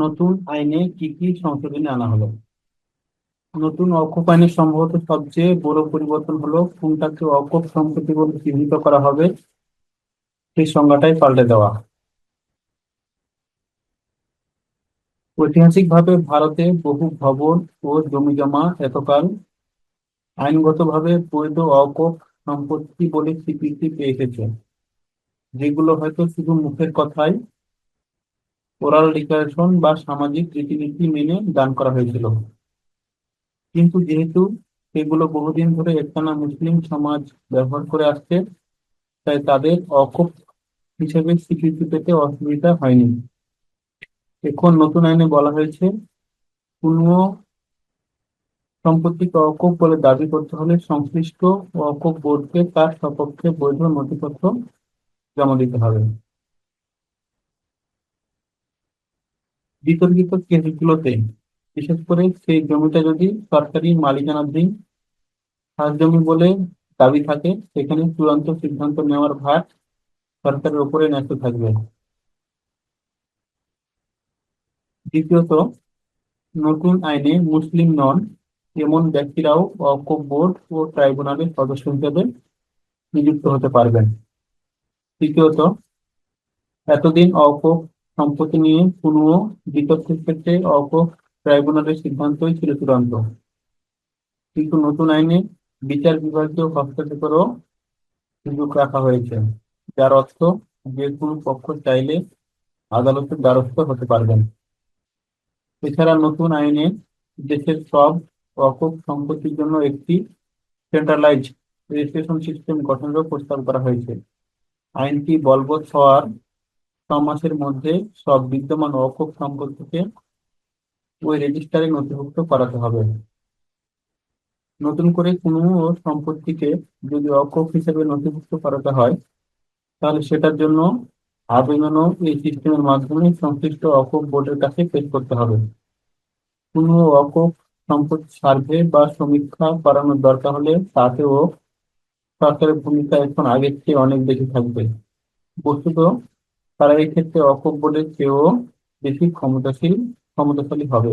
নতুন আইনে কি কি সংশোধনী আনা হলো? নতুন অকপ আইনে সম্ভবত সবচেয়ে বড় পরিবর্তন হলো কোনটাকে অকপ সম্পত্তি বলে চিহ্নিত করা হবে, সেই সংজ্ঞাটাই পাল্টে দেওয়া। ঐতিহাসিকভাবে ভারতে বহু ভবন ও জমিজমা এতকাল আইনগতভাবে বৈধ অকপ সম্পত্তি বলে স্বীকৃতি পেয়ে এসেছে, যেগুলো হয়তো শুধু মুখের কথাই ওরাল ডিক্লারেশন বা সামাজিক রীতিনীতি মেনে দান করা হয়েছিল। কিন্তু যেহেতু এগুলো বহুদিন ধরে একটানা মুসলিম সমাজ ব্যবহার করে আসছে, তাই তাদের অকপ হিসেবে স্বীকৃতি পেতে অসুবিধা হয়নি। এখন নতুন আইনে বলা হয়েছে কোনো সম্পত্তিকে অকপ বলে দাবি করতে হলে সংশ্লিষ্ট অকপ বোর্ডকে তার সপক্ষে বৈধ নথিপত্র জমা দিতে হবে। বিতর্কিত কেসগুলোতে, বিশেষ করে সেই জমিটা যদি সরকারি মালিকানাধীন খাস জমি বলে দাবি থাকে, সেখানে চূড়ান্ত সিদ্ধান্ত নেওয়ার ভার সরকারের ওপরে ন্যস্ত থাকবে। দ্বিতীয়ত, নতুন আইনে মুসলিম নন, এমন ব্যক্তিরাও ওয়াকফ বোর্ড ও ট্রাইব্যুনালের সদস্য হিসেবে নিযুক্ত হতে পারবেন। তৃতীয়ত, এতদিন অকপ সম্পত্তি নিয়ে কোনো বিতর্কের ক্ষেত্রে অকপ ট্রাইব্যুনালের সিদ্ধান্তই ছিল চূড়ান্ত কিন্তু নতুন আইনে বিচার বিভাগীয় হস্তক্ষেপেরও সুযোগ রাখা হয়েছে, যার অর্থ যে কোনো পক্ষ চাইলে আদালতের দ্বারস্থ হতে পারবেন। এছাড়া নতুন আইনে দেশের সব অকপ সম্পত্তির জন্য একটি সেন্ট্রালাইজ রেজিস্ট্রেশন সিস্টেম গঠনেরও প্রস্তাব করা হয়েছে। আইনটি বলবৎ হওয়ার মাসের মধ্যে সব বিদ্যমান অকপ সম্পত্তিকে ওই রেজিস্টারে নথিভুক্ত করাতে হবে। নতুন করে কোনো সম্পত্তিকে যদি অকপ হিসেবে নথিভুক্ত করাতে হয়, তাহলে সেটার জন্য আবেদনও এই সিস্টেমের মাধ্যমে সংশ্লিষ্ট অকপ বোর্ডের কাছে পেশ করতে হবে। কোনো অকপ সম্পত্তি সার্ভে বা সমীক্ষা করানোর দরকার হলে তাতেও সরকারের ভূমিকা এখন আগের চেয়ে অনেক বেশি থাকবে। বস্তুত তারা এই ক্ষেত্রে অকপ বোর্ডের চেয়েও বেশি ক্ষমতাশীল ক্ষমতাশালী হবে।